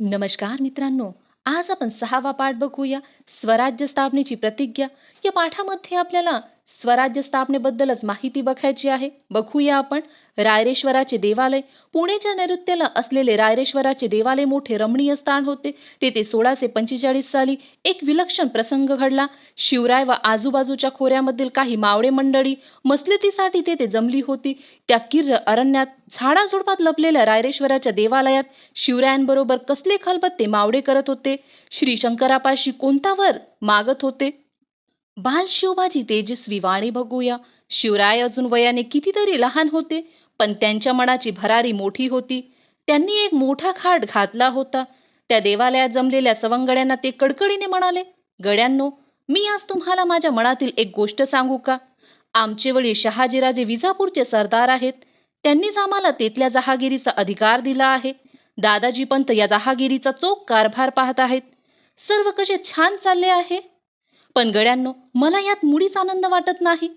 नमस्कार मित्रांनो आज आपण सहावा पाठ बघूया. स्वराज्य स्थापनेची प्रतिज्ञा. या पाठामध्ये आपल्याला स्वराज्य स्थापनेबद्दलच माहिती बघायची आहे. बघूया आपण रायरेश्वराचे देवालय. पुणेच्या नैऋत्यला असलेले रायरेश्वराचे देवालय मोठे रमणीय स्थान होते. तेथे सोळाशे पंचेचाळीस साली एक विलक्षण प्रसंग घडला. शिवराय व आजूबाजूच्या खोऱ्यामधील काही मावळे मंडळी मसलतीसाठी तेथे जमली होती. त्या किर्र अरण्यात झाडाझुडपात लपलेल्या रायरेश्वराच्या देवालयात शिवरायांबरोबर कसले खलबत्ते मावळे करत होते? श्री शंकरापाशी कोणता वर मागत होते? बाल शिवबाजी तेजस्वी वाणी बघूया. शिवराय अजून वयाने कितीतरी लहान होते पण त्यांच्या मनाची भरारी मोठी होती. त्यांनी एक मोठा खाट घातला होता. त्या देवालयात जमलेल्या सवंगड्यांना ते कडकडीने म्हणाले गड्यांनो मी आज तुम्हाला माझ्या मनातील एक गोष्ट सांगू का? आमचे वडील शहाजीराजे विजापूरचे सरदार आहेत. त्यांनीच आम्हाला तेथल्या जहागिरीचा अधिकार दिला आहे. दादाजी पंत या जहागिरीचा चोख कारभार पाहत आहेत. सर्व कसे छान चालले आहे. पण गड्यांनो मला यात मुळीच आनंद वाटत नाही.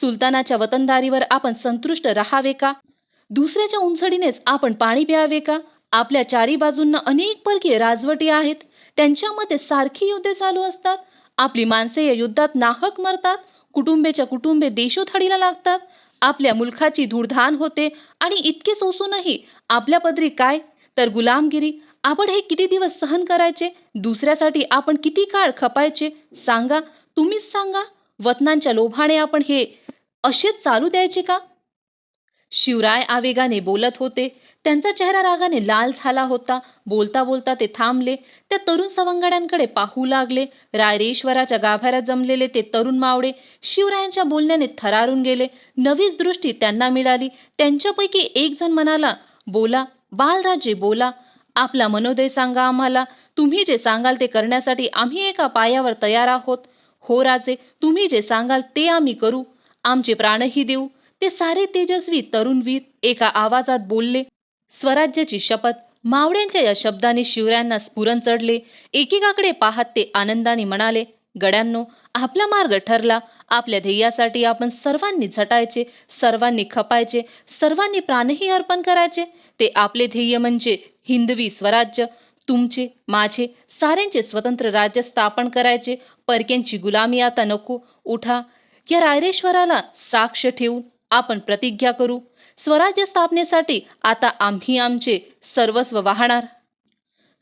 सुलतानाच्या वतनदारीवर आपण संतुष्ट राहावे का? दुसऱ्याच्या उंचडीनेच आपण पाणी प्यावे का? आपल्या चारी बाजूंना अनेक परकीय राजवटी आहेत. त्यांच्यामध्ये सारखी युद्धे चालू असतात. आपली माणसे या युद्धात नाहक मरतात. कुटुंबेच्या कुटुंबे देशोथडीला लागतात. आपल्या मुलखाची धूळधान होते आणि इतके सोसूनही आपल्या पदरी काय? तर गुलामगिरी आपण हे किती दिवस सहन करायचे? दुसऱ्यासाठी आपण किती काळ खपायचे? सांगा. तुम्हीच सांगा. वतनांच्या लोभाने आपण हे असेच चालू द्यायचे का? शिवराय आवेगाने बोलत होते. त्यांचा चेहरा रागाने लाल झाला होता. बोलता बोलता ते थांबले. त्या तरुण सवंगड्यांकडे पाहू लागले. रायरेश्वराच्या गाभाऱ्यात जमलेले ते तरुण मावळे शिवरायांच्या बोलण्याने थरारून गेले. नवीच दृष्टी त्यांना मिळाली. त्यांच्यापैकी एक जण म्हणाला बोला. बालराजे बोला. आपला मनोदय सांगा आम्हाला. तुम्ही जे सांगाल ते करण्यासाठी आम्ही एका पायावर तयार आहोत. हो राजे तुम्ही जे सांगाल ते आम्ही करू. आमचे प्राणही देऊ. ते सारे तेजस्वी तरुणवीर एका आवाजात बोलले. स्वराज्याची शपथ मावळ्यांच्या या शब्दाने शिवरायांना स्फुरण चढले. एकेकाकडे पाहत ते आनंदाने म्हणाले गड्यांनो आपला मार्ग ठरला. आपल्या ध्येयासाठी आपण सर्वांनी झटायचे सर्वांनी खपायचे सर्वांनी प्राणही अर्पण करायचे. ते आपले ध्येय म्हणजे हिंदवी स्वराज्य. तुमचे माझे साऱ्यांचे स्वतंत्र राज्य स्थापन करायचे. परक्यांची गुलामी आता नको. उठा. या रायरेश्वराला साक्ष ठेवून आपण प्रतिज्ञा करू. स्वराज्य स्थापनेसाठी आता आम्ही आमचे सर्वस्व वाहणार.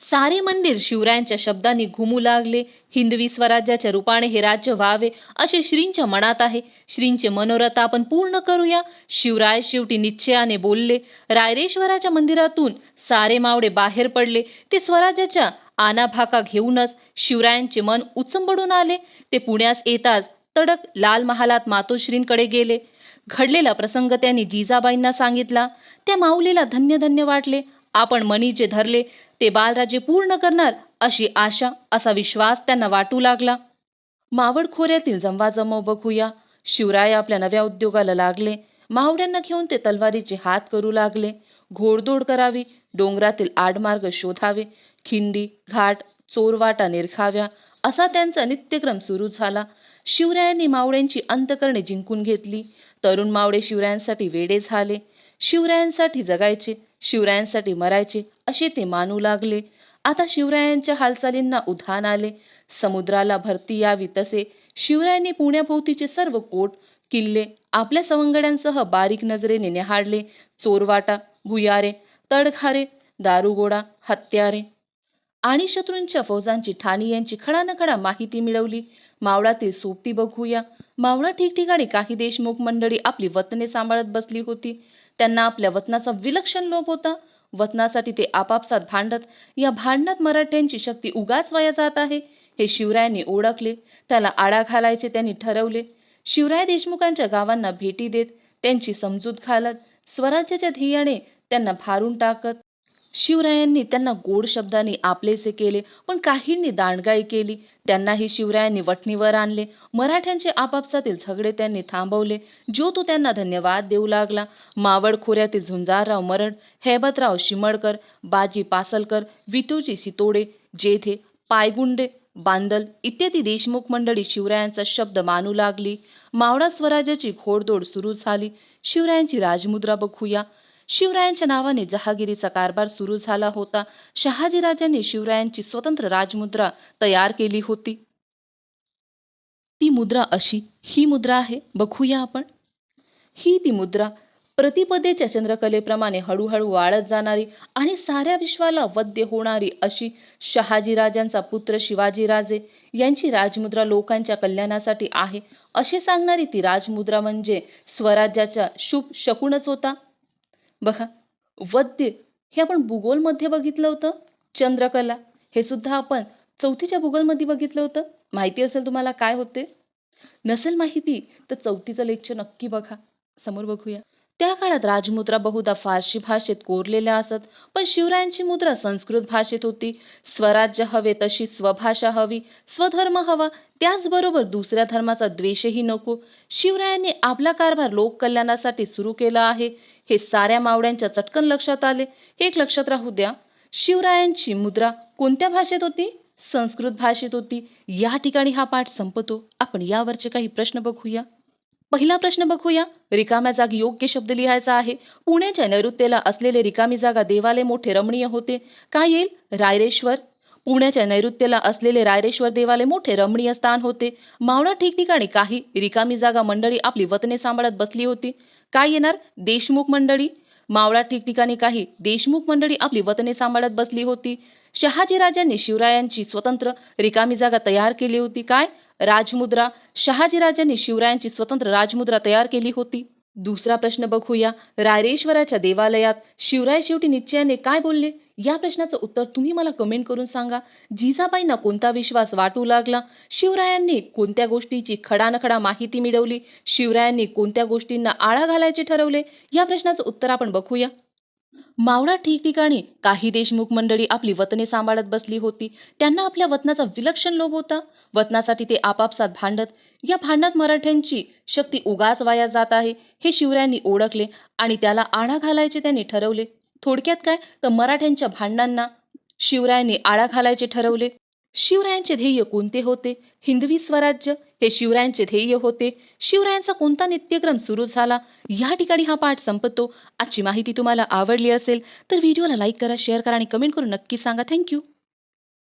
सारे मंदिर शिवरायांच्या शब्दांनी घुमू लागले. हिंदवी स्वराज्याच्या रूपाने हे राज्य व्हावे असे श्रींच्या मनात आहे. श्रींचे मनोरथ आपण पूर्ण करूया. शिवराय शेवटी निश्चयाने बोलले रायरेश्वराच्या मंदिरातून सारे मावडे बाहेर पडले. ते स्वराज्याच्या आनाभाका घेऊनच शिवरायांचे मन उचंबडून आले. ते पुण्यास येताच तडक लाल महालात मातोश्रींकडे गेले. घडलेला प्रसंग त्यांनी जिजाबाईंना सांगितला. त्या माऊलीला धन्य धन्य वाटले. आपण मनी जे धरले ते बालराजे पूर्ण करणार अशी आशा असा विश्वास त्यांना वाटू लागला. मावळ खोऱ्यातील जमवाजमव बघूया. शिवराय आपल्या नव्या उद्योगाला लागले. मावड्यांना घेऊन ते तलवारीचे हात करू लागले. घोडदोड करावी डोंगरातील आडमार्ग शोधावे खिंडी घाट चोरवाटा निरखाव्या असा त्यांचा नित्यक्रम सुरू झाला. शिवरायांनी मावळ्यांची अंतकरणे जिंकून घेतली. तरुण मावळे शिवरायांसाठी वेडे झाले. शिवरायांसाठी जगायचे शिवरायांसाठी मरायचे असे ते मानू लागले. आता शिवरायांच्या हालचालींना उधाण आले. समुद्राला भरती यावी तसे शिवरायांनी पुण्याभोवतीचे सर्व कोट किल्ले आपल्या सवंगड्यांसह बारीक नजरेने निहाडले चोरवाटा भुयारे तडखारे दारुगोडा हत्यारे आणि शत्रूंच्या फौजांची ठाणी यांची खडानखडा माहिती मिळवली. मावळातील सोबती बघूया. मावळा ठिकठिकाणी काही देशमुख मंडळी आपली वतने सांभाळत बसली होती. त्यांना आपल्या वतनाचा विलक्षण लोभ होता. वतनासाठी ते आपापसात भांडत या भांडणात मराठ्यांची शक्ती उगाच वाया जात आहे. हे शिवरायांनी ओळखले त्याला आळा घालायचे त्यांनी ठरवले. शिवराय देशमुखांच्या गावांना भेटी देत त्यांची समजूत घालत स्वराज्याच्या ध्येयाने त्यांना भारून टाकत शिवरायांनी त्यांना गोड शब्दांनी आपलेसे केले पण काहींनी दांडगाई केली. त्यांनाही शिवरायांनी वठणीवर आणले. मराठ्यांचे आपापसातील झगडे त्यांनी थांबवले. जो तो त्यांना धन्यवाद देऊ लागला. मावळ खोऱ्यातील झुंजारराव मरण हेबतराव शिमळकर बाजी पासलकर विटूजी सितोडे जेथे पायगुंडे बांदल इत्यादी देशमुख मंडळी शिवरायांचा शब्द मानू लागली. मावळा स्वराज्याची घोडदोड सुरू झाली. शिवरायांची राजमुद्रा बघूया. शिवरायांच्या नावाने जहागिरीचा कारभार सुरू झाला होता. शहाजीराजांनी शिवरायांची स्वतंत्र राजमुद्रा तयार केली होती. ती मुद्रा अशी ही मुद्रा आहे बघूया आपण. ही ती मुद्रा प्रतिपदेच्या चंद्रकलेप्रमाणे हळूहळू वाळत जाणारी आणि साऱ्या विश्वाला वद्य होणारी अशी शहाजीराजांचा पुत्र शिवाजीराजे यांची राजमुद्रा लोकांच्या कल्याणासाठी आहे. असे सांगणारी ती राजमुद्रा म्हणजे स्वराज्याचा शुभ शकूनच होता. बघा वद्य हे आपण भूगोलमध्ये बघितलं होतं चंद्रकला. हे सुद्धा आपण चौथीच्या भूगोलमध्ये बघितलं होतं. माहिती असेल तुम्हाला काय होते? नसेल माहिती तर चौथीचं लेक्चर नक्की बघा. समोर बघूया. त्या काळात राजमुद्रा बहुधा फारशी भाषेत कोरलेल्या असत पण शिवरायांची मुद्रा संस्कृत भाषेत होती. स्वराज्य हवे तशी स्वभाषा हवी स्वधर्म हवा त्याचबरोबर दुसऱ्या धर्माचा द्वेषही नको. शिवरायांनी आपला कारभार लोककल्याणासाठी सुरू केला आहे. हे साऱ्या मावड्यांच्या चटकन लक्षात आले. हे एक लक्षात राहू द्या शिवरायांची मुद्रा कोणत्या भाषेत होती? संस्कृत भाषेत होती. या ठिकाणी हा पाठ संपतो. आपण यावरचे काही प्रश्न बघूया. पहिला प्रश्न बघूया. रिकाम्या जागी योग्य शब्द लिहायचा आहे. पुण्याच्या नैऋत्येला असलेले रिकामी जागा देवालय मोठे रमणीय होते. काय येईल? रायरेश्वर. पुण्याच्या नैऋत्येला असलेले रायरेश्वर देवालय मोठे रमणीय स्थान होते. मावळा ठिकठिकाणी काही रिकामी जागा मंडळी आपली वतने सांभाळत बसली होती. काय येणार? देशमुख मंडळी. मावळा ठिकठिकाणी काही देशमुख मंडळी आपली वतने सांभाळत बसली होती. शहाजीराजांनी शिवरायांची स्वतंत्र रिकामी जागा तयार केली होती काय? राजमुद्रा शहाजीराजांनी शिवरायांची स्वतंत्र राजमुद्रा तयार केली होती? दुसरा प्रश्न बघूया. रायरेश्वराच्या देवालयात शिवराय शेवटी निश्चयाने काय बोलले? या प्रश्नाचं उत्तर तुम्ही मला कमेंट करून सांगा. जिजाबाईंना कोणता विश्वास वाटू लागला? शिवरायांनी कोणत्या गोष्टीची खडानखडा माहिती मिळवली? शिवरायांनी कोणत्या गोष्टींना आळा घालायचे ठरवले? या प्रश्नाचं उत्तर आपण बघूया. मावळा ठिकठिकाणी काही देशमुख मंडळी आपली वतने सांभाळत बसली होती. त्यांना आपल्या वतनाचा विलक्षण लोभ होता. वतनासाठी ते आपापसात भांडत या भांडणात मराठ्यांची शक्ती उगाच वाया जात आहे हे शिवरायांनी ओळखले आणि त्याला आळा घालायचे त्यांनी ठरवले. थोडक्यात काय? तर मराठ्यांच्या भांडणांना शिवरायांनी आळा घालायचे ठरवले. शिवरायांचे ध्येय कोणते होते? हिंदवी स्वराज्य हे शिवरायांचे ध्येय होते. शिवरायांचा कोणता नित्यक्रम सुरू झाला? या ठिकाणी हा पाठ संपतो. आजची माहिती तुम्हाला आवडली असेल तर व्हिडिओला लाईक करा शेअर करा आणि कमेंट करून नक्की सांगा. थँक्यू.